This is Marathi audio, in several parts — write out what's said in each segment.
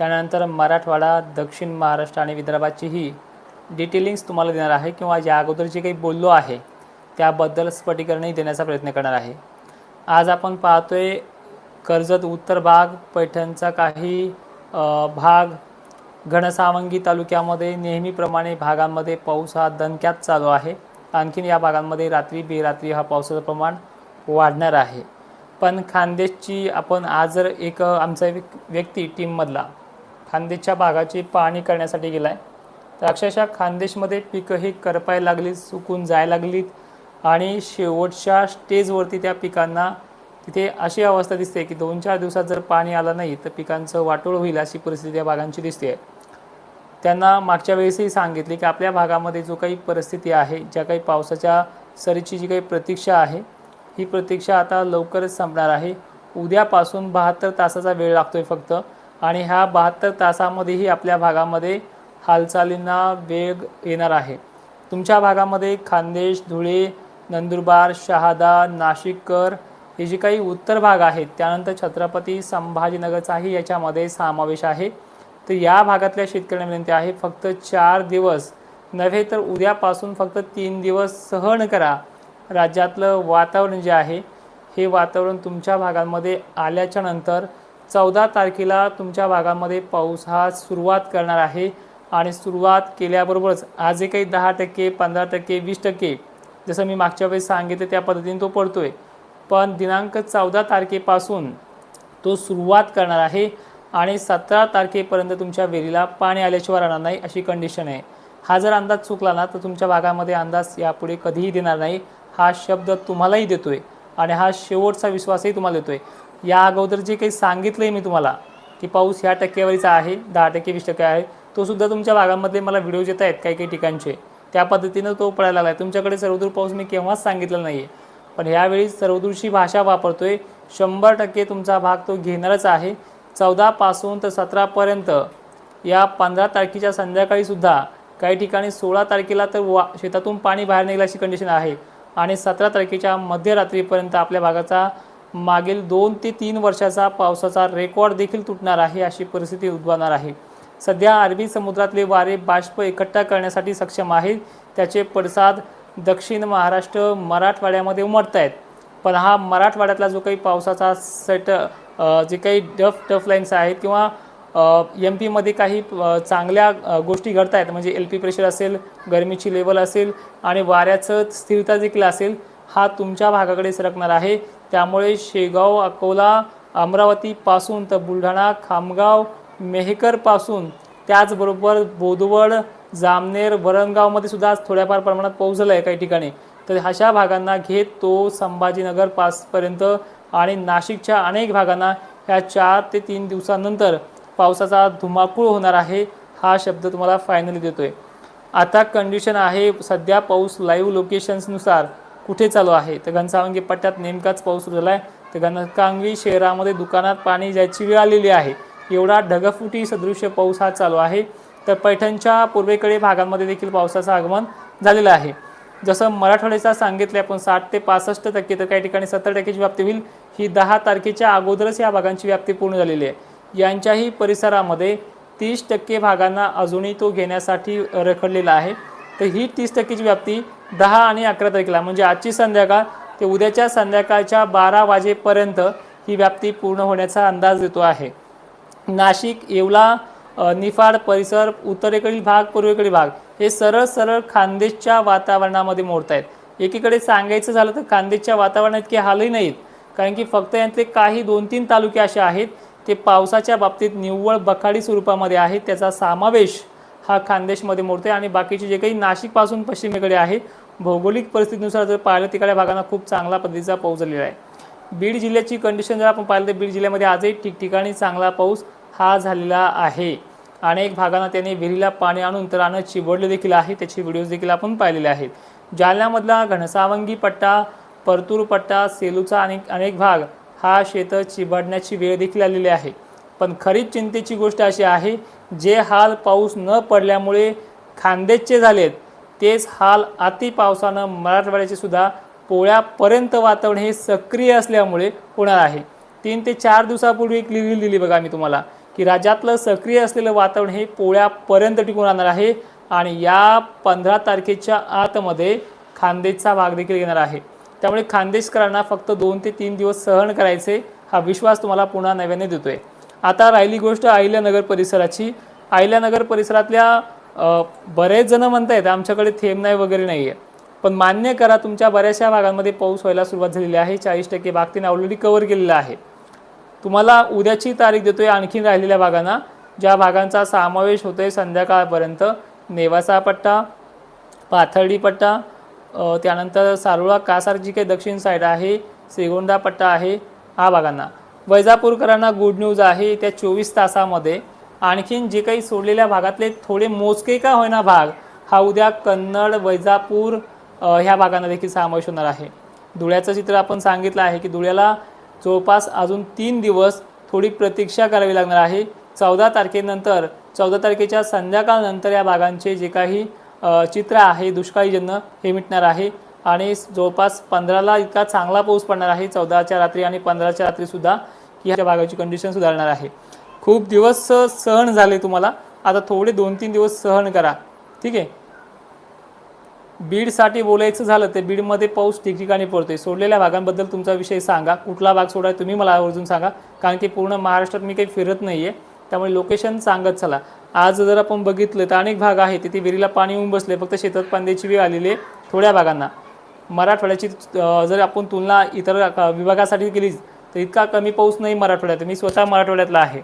त्यानंतर मराठवाडा दक्षिण महाराष्ट्र आणि विदर्भाचीही डिटेलिंग्स तुम्हाला देणार आहे किंवा या अगोदर जे काही बोललो आहे त्याबद्दल स्फटीकरणही देण्याचा प्रयत्न करणार आहे. आज आपण पाहतोय कर्जत उत्तर भाग पैठणचा काही भाग. घनसावंगी तालुक्यामध्ये नेहमीप्रमाणे भागांमध्ये पाऊस हा दणक्यात चालू आहे. आणखीन या भागांमध्ये रात्री बेरात्री हा पावसाचं प्रमाण वाढणार आहे. पण खानदेशची आपण आज जर एक आमचा एक व्यक्ती टीममधला खानदेशच्या भागाची पाहणी करण्यासाठी गेला आहे तर अक्षरशः खानदेशमध्ये पिकं ही करपायला लागलीत सुकून जायला लागलीत आणि शेवटच्या स्टेजवरती त्या पिकांना तिथे अशी अवस्था दिसते की दोन चार दिवसात जर पाणी आलं नाही तर पिकांचं वाटोळ होईल अशी परिस्थिती त्या भागांची दिसते आहे त्यांना मागच्या वेळेसही सांगितले की आपल्या भागामध्ये जो काही परिस्थिती आहे ज्या काही पावसाच्या सरीची जी काही प्रतीक्षा आहे ही प्रतीक्षा आता लवकरच संपणार आहे. उद्यापासून बहात्तर तासाचा वेळ लागतो आहे फक्त. आणि ह्या बहात्तर तासामध्येही आपल्या भागामध्ये हालचालींना वेग येणार आहे. तुमच्या भागामध्ये खान्देश धुळे नंदुरबार शहादा नाशिककर हे जे काही उत्तर भाग आहेत त्यानंतर छत्रपती संभाजीनगरचाही याच्यामध्ये समावेश आहे. तर या भागातल्या शेतकऱ्यांना विनंती आहे फक्त चार दिवस नव्हे तर उद्यापासून फक्त तीन दिवस सहन करा. राज्यातलं वातावरण जे आहे हे वातावरण तुमच्या भागांमध्ये आल्याच्यानंतर चौदा तारखेला तुमच्या भागामध्ये पाऊस हा सुरुवात करणार आहे. आणि सुरुवात केल्याबरोबरच आज जे काही दहा टक्के पंधरा टक्के वीस टक्के जसं मी मागच्या वेळेस सांगितलं त्या पद्धतीने तो पडतोय. पण दिनांक चौदा तारखेपासून तो सुरुवात करणार आहे. आणि सतरा तारखेपर्यंत तुमच्या विहिरीला पाणी आल्याशिवाय राहणार नाही अशी कंडिशन आहे. हा जर अंदाज चुकला ना तर तुमच्या भागामध्ये अंदाज यापुढे कधीही देणार नाही. हा शब्द तुम्हालाही देतोय. आणि हा शेवटचा विश्वासही तुम्हाला देतोय. या अगोदर जे काही सांगितलं आहे मी तुम्हाला की पाऊस ह्या टक्केवारीचा आहे दहा टक्के वीस टक्के आहे तो सुद्धा तुमच्या भागामध्ये मला व्हिडिओज येत आहेत काही काही ठिकाणचे. त्या पद्धतीनं तो पडायला लागला आहे तुमच्याकडे सर्वदूर पाऊस मी केव्हाच सांगितलेला नाही आहे पण ह्यावेळी सर्वदूरशी भाषा वापरतो आहे शंभर टक्के तुमचा भाग तो घेणारच आहे. चौदापासून तर सतरापर्यंत या पंधरा तारखेच्या संध्याकाळीसुद्धा काही ठिकाणी सोळा तारखेला तर वा शेतातून पाणी बाहेर निघाल्याची कंडिशन आहे. आणि सतरा तारखेच्या मध्यरात्रीपर्यंत आपल्या भागाचा मागील दोन ते तीन वर्षाचा पावसाचा रेकॉर्ड देखील तुटणार आहे अशी परिस्थिती उद्भवणार आहे. सध्या अरबी समुद्रातले वारे बाष्प एकट्ठा करण्यासाठी सक्षम आहेत. त्याचे पडसाद दक्षिण महाराष्ट्र मराठवाड्यामध्ये उमटत आहेत. पण हा मराठवाड्यातला जो काही पावसाचा सेट जे काही डफ टफ लाईन्स आहेत किंवा एम पीमध्ये काही चांगल्या गोष्टी घडत आहेत म्हणजे एल पी प्रेशर असेल गरमीची लेवल असेल आणि वाऱ्याचं स्थिरता देखील असेल हा तुमच्या भागाकडे सरकणार आहे. त्यामुळे शेगाव अकोला अमरावतीपासून तर बुलढाणा खामगाव मेहकरपासून त्याचबरोबर बोदवड जामनेर वरणगावमध्ये सुद्धा थोड्याफार प्रमाणात पाऊस झाला आहे काही ठिकाणी. तर अशा भागांना घेत तो संभाजीनगर पासपर्यंत आणि नाशिकच्या अनेक भागांना ह्या चार ते तीन दिवसानंतर पावसाचा धुमाकूळ होणार आहे हा शब्द तुम्हाला फायनली देतोय. आता कंडिशन आहे सध्या पाऊस लाईव्ह लोकेशन्सनुसार कुठे चालू आहे? तर घनसावंगी पट्ट्यात नेमकाच पाऊस सुरू झाला आहे तर घनसावंगी शहरामध्ये दुकानात पाणी जायची वेळ आलेली आहे. एवढा ढगफुटी सदृश्य पाऊस हा चालू आहे. तर पैठणच्या पूर्वेकडे भागांमध्ये देखील पावसाचं आगमन झालेलं आहे. जसं मराठवाड्याचा सांगितले आपण साठ ते पासष्ट टक्के तर काही ठिकाणी सत्तर टक्क्याची व्याप्ती होईल. ही दहा तारखेच्या अगोदरच या भागांची व्याप्ती पूर्ण झालेली आहे. यांच्याही परिसरामध्ये तीस टक्के भागांना अजूनही तो घेण्यासाठी रखडलेला आहे. तर ही तीस टक्केची व्याप्ती दहा आणि अकरा तारखेला. म्हणजे आजची संध्याकाळ ते उद्याच्या संध्याकाळच्या बारा वाजेपर्यंत ही व्याप्ती पूर्ण होण्याचा अंदाज देतो आहे. नाशिक येवला निफाड परिसर उत्तरेकडील भाग पूर्वेकडील भाग हे सरळ सरळ खानदेशच्या वातावरणामध्ये मोडत आहेत. एकीकडे सांगायचं झालं तर खानदेशच्या वातावरणात इतके हालही नाहीत. कारण की फक्त यातले काही दोन तीन तालुके असे आहेत ते पावसाच्या बाबतीत निव्वळ बखाडी स्वरूपामध्ये आहेत. त्याचा समावेश हा खानदेशमध्ये मोडतोय आणि बाकीचे जे काही नाशिकपासून पश्चिमेकडे आहे भौगोलिक परिस्थितीनुसार जर पाहिलं तिकडे भागांना खूप चांगला पद्धतीचा पाऊस झालेला आहे. बीड जिल्ह्याची कंडिशन जर आपण पाहिलं तर बीड जिल्ह्यामध्ये आजही ठिकठिकाणी चांगला पाऊस हा झालेला आहे. अनेक भागांना त्यांनी विहिरीला पाणी आणून तर अन्न चिबडले देखील आहे त्याचे व्हिडिओज देखील आपण पाहिलेले आहेत. जालन्यामधला घनसावंगी पट्टा परतूर पट्टा सेलूचा अनेक अनेक भाग हा शेत चिबडण्याची वेळ देखील आलेली आहे. पण खरीच चिंतेची गोष्ट अशी आहे जे हाल पाऊस न पडल्यामुळे खांदेचे झालेत. तेच हाल अति पावसानं मराठवाड्याचे सुद्धा पोळ्यापर्यंत वातावरण हे सक्रिय असल्यामुळे होणार आहे. तीन ते चार दिवसापूर्वी एक लिहिली दिली बघा मी तुम्हाला की राज्यातलं सक्रिय असलेलं वातावरण हे पोळ्यापर्यंत टिकून राहणार आहे आणि या पंधरा तारखेच्या आतमध्ये खानदेशचा भाग देखील येणार आहे. त्यामुळे खानदेशकरांना फक्त दोन ते तीन दिवस सहन करायचे हा विश्वास तुम्हाला पुन्हा नव्याने देतोय. आता राहिली गोष्ट अहिल्यानगर परिसराची. अहिल्यानगर परिसरातल्या बरेच जण म्हणतायत आमच्याकडे थेंब नाही वगैरे नाही आहे पण मान्य करा तुमच्या बऱ्याचशा भागांमध्ये पाऊस व्हायला सुरुवात झालेली आहे. चाळीस टक्के भाग तिने ऑलरेडी कव्हर केलेला आहे. तुम्हाला उद्याची तारीख देतोय आणखीन राहिलेल्या भागांना ज्या भागांचा समावेश होतोय संध्याकाळपर्यंत. नेवासा पट्टा पाथर्डी पट्टा त्यानंतर सारोळा कासार जी काही दक्षिण साईड आहे श्रीगोंदा पट्टा आहे हा भागांना. वैजापूरकरांना गुड न्यूज आहे त्या चोवीस तासामध्ये आणखीन जे काही सोडलेल्या भागातले थोडे मोजके का होईना भाग हा उद्या कन्नड वैजापूर ह्या भागांना देखील समावेश होणार आहे. धुळ्याचं चित्र आपण सांगितलं आहे की धुळ्याला जवळपास अजून तीन दिवस थोडी प्रतीक्षा करावी लागणार आहे. चौदा तारखेनंतर चौदा तारखेच्या संध्याकाळनंतर या भागांचे जे काही चित्र आहे दुष्काळीजन्य हे मिटणार आहे. आणि जवळपास पंधराला इतका चांगला पाऊस पडणार आहे चौदाच्या रात्री आणि पंधराच्या रात्रीसुद्धा की ह्या भागाची कंडिशन सुधारणार आहे. खूप दिवस सहन झाले तुम्हाला. आता थोडे दोन तीन दिवस सहन करा. ठीक आहे? बीडसाठी बोलायचं झालं तर बीडमध्ये पाऊस ठिकठिकाणी पडतोय. सोडलेल्या भागांबद्दल तुमचा विषय सांगा. कुठला भाग सोडाय तुम्ही मला आवर्जून सांगा. कारण की पूर्ण महाराष्ट्रात मी काही फिरत नाही आहे त्यामुळे लोकेशन सांगत चला. आज जर आपण बघितलं तर अनेक भाग आहे तिथे विहिरीला पाणी येऊन बसले. फक्त शेतात पाण्याची वेळ आलेली आहे थोड्या भागांना. मराठवाड्याची जर आपण तुलना इतर विभागासाठी केली तर इतका कमी पाऊस नाही मराठवाड्यात. मी स्वतः मराठवाड्यातला आहे.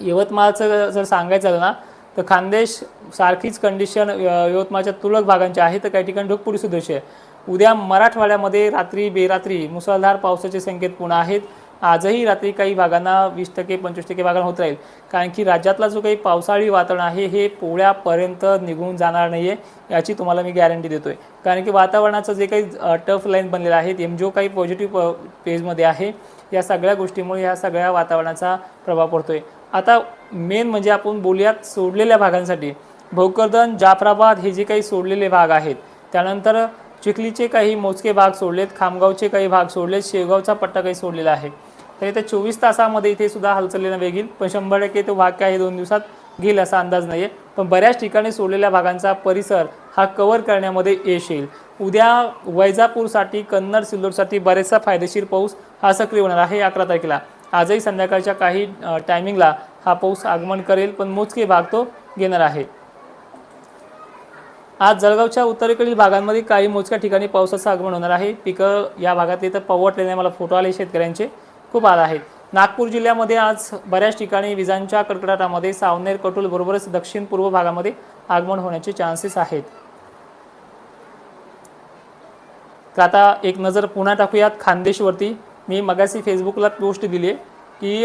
यवतमाळचं जर सांगायचं झालं ना तर खानदेश सारखीच कंडिशन यवतमाळच्या तुरळक भागांची आहे. तर काही ठिकाणी ढगपुरी सुदृश्य आहे. उद्या मराठवाड्यामध्ये रात्री बेरात्री मुसळधार पावसाचे संकेत पुन्हा आहेत. आजही रात्री काही भागांना वीस टक्के पंचवीस टक्के भागांना होत राहील. कारण की राज्यातला जो काही पावसाळी वातावरण आहे हे पोळ्यापर्यंत निघून जाणार नाही आहे याची तुम्हाला मी गॅरंटी देतो आहे कारण की वातावरणाचं जे काही टफ लाईन बनलेलं आहे एम जो काही पॉझिटिव्ह पेजमध्ये आहे या सगळ्या गोष्टीमुळे ह्या सगळ्या वातावरणाचा प्रभाव पडतो आहे आता मेन म्हणजे आपण बोलूयात सोडलेल्या भागांसाठी. भोकरदन जाफराबाद हे जे काही सोडलेले भाग आहेत त्यानंतर चिखलीचे काही मोजके भाग सोडलेत खामगावचे काही भाग सोडलेत शेवगावचा पट्टा काही सोडलेला आहे. तर इथे चोवीस तासामध्ये इथे सुद्धा हालचालीनं वेगील पण शंभर टक्के तो भाग काही दोन दिवसात घेईल असा अंदाज नाही आहे पण बऱ्याच ठिकाणी सोडलेल्या भागांचा परिसर हा कव्हर करण्यामध्ये यश येईल. उद्या वैजापूरसाठी कन्नड सिल्लोडसाठी बरेचसा फायदेशीर पाऊस हा सक्रिय होणार आहे अकरा तारखेला. आजही संध्याकाळच्या काही टायमिंगला हा पाऊस आगमन करेल पण मोजके भाग तो घेणार आहे आज जळगावच्या उत्तरेकडील भागांमध्ये काही मोजक्या ठिकाणी पावसाचं आगमन होणार आहे. पिकं या भागातले तर पवटलेले मला फोटो आले शेतकऱ्यांचे. खूप आला आहेत नागपूर जिल्ह्यामध्ये आज बऱ्याच ठिकाणी विजांच्या कडकडाटामध्ये सावनेर कटोल बरोबरच दक्षिण पूर्व भागामध्ये आगमन होण्याचे चान्सेस आहेत. तर आता एक नजर पुन्हा टाकूयात. खानदेशवरती मी मगाशी फेसबुकला पोस्ट दिली की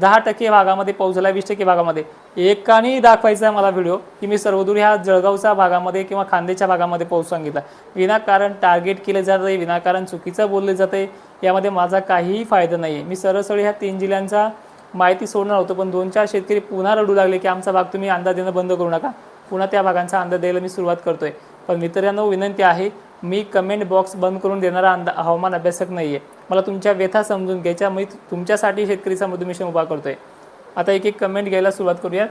दहा टक्के भागामध्ये पाऊस झाला वीस टक्के भागामध्ये. एकाने दाखवायचा आहे मला व्हिडिओ की मी सर्वदूर ह्या जळगावच्या भागामध्ये किंवा खांदेच्या भागामध्ये पाऊस सांगितला. विनाकारण टार्गेट केलं जात आहे विनाकारण चुकीचं बोललं जात आहे यामध्ये माझा काहीही फायदा नाही आहे मी सरळ ह्या तीन जिल्ह्यांचा माहिती सोडणार होतो पण दोन चार शेतकरी पुन्हा रडू लागले की आमचा भाग तुम्ही अंदाज देणं बंद करू नका. पुन्हा त्या भागांचा अंदाज द्यायला मी सुरुवात करतोय. पण मित्रांनो विनंती आहे मी कमेंट बॉक्स बंद करून देणारा अंदा हवामान अभ्यासक नाही आहे मला तुमच्या व्यथा समजून घ्यायच्या मी तुमच्यासाठी शेतकरीचा मधुमेशन उभा उभा करतोय. आता एक एक कमेंट घ्यायला सुरुवात करूयात.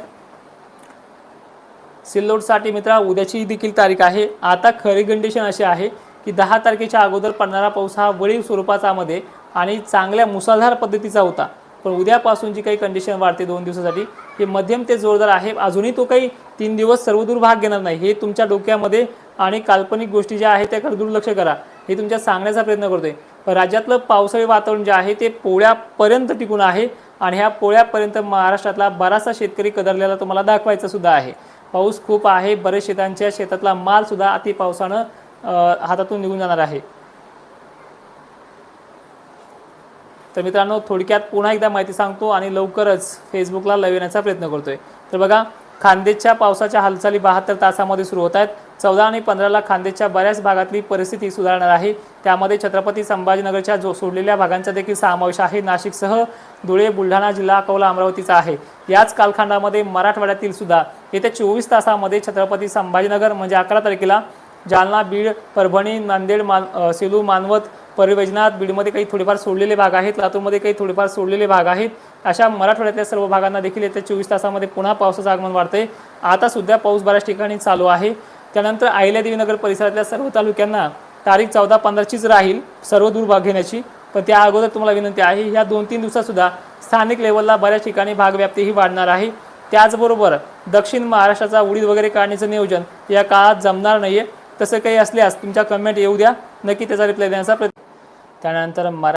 सिल्लोडसाठी मित्रा उद्याची देखील तारीख आहे. आता खरी कंडिशन अशी आहे की दहा तारखेच्या अगोदर पडणारा पाऊस हा वळीव स्वरूपाचा मध्ये आणि चांगल्या मुसळधार पद्धतीचा होता. पण उद्यापासून जी काही कंडिशन वाढते दोन दिवसासाठी हे मध्यम ते जोरदार आहे. अजूनही तो काही तीन दिवस सर्वदूर भाग घेणार नाही. हे तुमच्या डोक्यामध्ये आणि काल्पनिक गोष्टी ज्या आहेत त्याकडे दुर्लक्ष करा. हे तुमच्या सांगण्याचा प्रयत्न करतोय. राज्यातलं पावसाळी वातावरण जे आहे ते पोळ्यापर्यंत टिकून आहे आणि ह्या पोळ्यापर्यंत महाराष्ट्रातला बराचसा शेतकरी कदरलेला तुम्हाला दाखवायचा सुद्धा आहे. पाऊस खूप आहे. बरेच शेतांच्या शेतातला मालसुद्धा अति पावसानं हातातून निघून जाणार आहे. तर मित्रांनो थोडक्यात पुन्हा एकदा माहिती सांगतो आणि लवकरच फेसबुकला लवण्याचा प्रयत्न प्रयत्न करतोय. तर बघा खानदेशच्या पावसाच्या हालचाली बहात्तर तासामध्ये सुरू होत आहेत. चौदा आणि पंधराला खानदेशच्या बऱ्याच भागातली परिस्थिती सुधारणार आहे. त्यामध्ये छत्रपती संभाजीनगरच्या जो सोडलेल्या भागांचा देखील समावेश आहे. नाशिकसह धुळे बुलढाणा जिल्हा अकोला अमरावतीचा आहे. याच कालखंडामध्ये मराठवाड्यातील सुद्धा येत्या चोवीस तासामध्ये छत्रपती संभाजीनगर म्हणजे अकरा तारखेला जालना बीड परभणी नांदेड मान सेलू मानवत परिवेजनात बीडमध्ये काही थोडेफार सोडलेले भाग आहेत लातूरमध्ये काही थोडेफार सोडलेले भाग आहेत. अशा मराठवाड्यातल्या सर्व भागांना देखील येत्या चोवीस तासामध्ये पुन्हा पावसाचं आगमन वाढते आता सुद्धा पाऊस बऱ्याच ठिकाणी चालू आहे. त्यानंतर अहिल्यादेवीनगर परिसरातल्या सर्व तालुक्यांना तारीख चौदा पंधराचीच राहील सर्व दूर भाग घेण्याची. पण त्या अगोदर तुम्हाला विनंती आहे ह्या दोन तीन दिवसातसुद्धा स्थानिक लेवलला बऱ्याच ठिकाणी भागव्याप्तीही वाढणार आहे. त्याचबरोबर दक्षिण महाराष्ट्राचा उडीद वगैरे काढण्याचं नियोजन या काळात जमणार नाही आहे तसं काही असल्यास तुमच्या कमेंट येऊ द्या. नक्की त्याचा रिप्लाय देण्याचा प्रयत्न त्यानंतर मरा